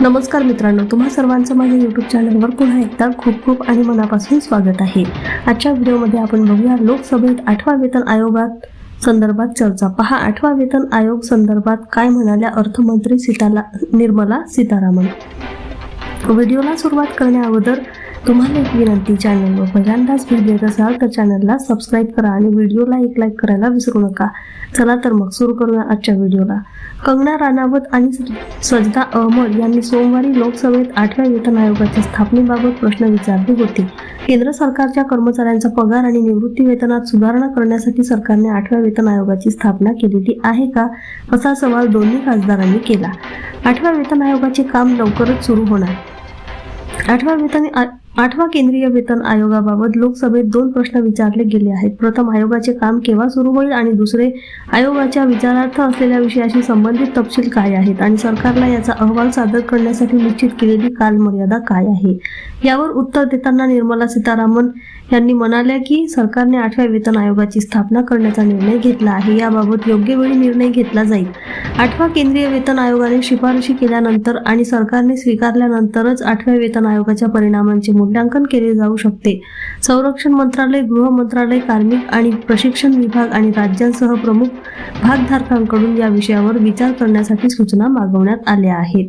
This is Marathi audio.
नमस्कार मित्रांनो तुम्हा सर्वांचं माझ्या यूट्यूब चॅनलवर पुन्हा एकदा खूप खूप आणि मनापासून स्वागत आहे. आजच्या व्हिडिओमध्ये आपण बघूया लोकसभेत आठवा वेतन आयोगात संदर्भात चर्चा. पहा आठवा वेतन आयोग संदर्भात काय म्हणाल्या अर्थमंत्री सीताला निर्मला सीतारामन? व्हिडिओला सुरुवात करण्याअगोदर तुम्हाला एक विनंती चॅनलवर पहिल्यांदाच भेट देत असाल तर चॅनलला सबस्क्राईब करा आणि व्हिडिओला एक लाईक करायला विसरू नका. चला तर मग सुरू करूया आजच्या व्हिडिओला कंगना राणावत आणि सजदा अहमद यांनी सोमवारी लोकसभेत आठव्या वेतन आयोगाच्या स्थापनेबाबत प्रश्न विचारले होते. केंद्र सरकारच्या कर्मचाऱ्यांचा पगार आणि निवृत्ती वेतनात सुधारणा करण्यासाठी सरकारने आठव्या वेतन आयोगाची स्थापना केलेली आहे का? असा सवाल दोन्ही खासदारांनी केला. आठव्या वेतन आयोगाचे काम लवकरच सुरू होणार. आठव्या वेतन आ- आठवा केंद्रीय वेतन आयोगाबाबत लोकसभेत दोन प्रश्न विचारले गेले आहेत. प्रथम आयोगाचे काम केव्हा सुरू होईल? आणि दुसरे आयोगाच्या विचारार्थ असलेल्या विषयाशी संबंधित तपशील काय आहेत? आणि सरकारला याचा अहवाल सादर करण्यासाठी निश्चित केलेली कालमर्यादा काय आहे? यावर उत्तर देताना निर्मला सीतारामन यांनी म्हणाल्या की सरकारने आठव्या वेतन आयोगाची स्थापना करण्याचा निर्णय घेतला आहे. याबाबत योग्य वेळी निर्णय घेतला जाईल. आठवा केंद्रीय वेतन आयोगाने शिफारशी केल्यानंतर आणि सरकारने स्वीकारल्यानंतरच आठव्या वेतन आयोगाच्या परिणामांचे मूल्यांकन केले जाऊ शकते. संरक्षण मंत्रालय गृह मंत्रालय कार्मिक आणि प्रशिक्षण विभाग आणि राज्यांसह प्रमुख भागधारकांकडून या विषयावर विचार करण्यासाठी सूचना मागवण्यात आल्या आहेत.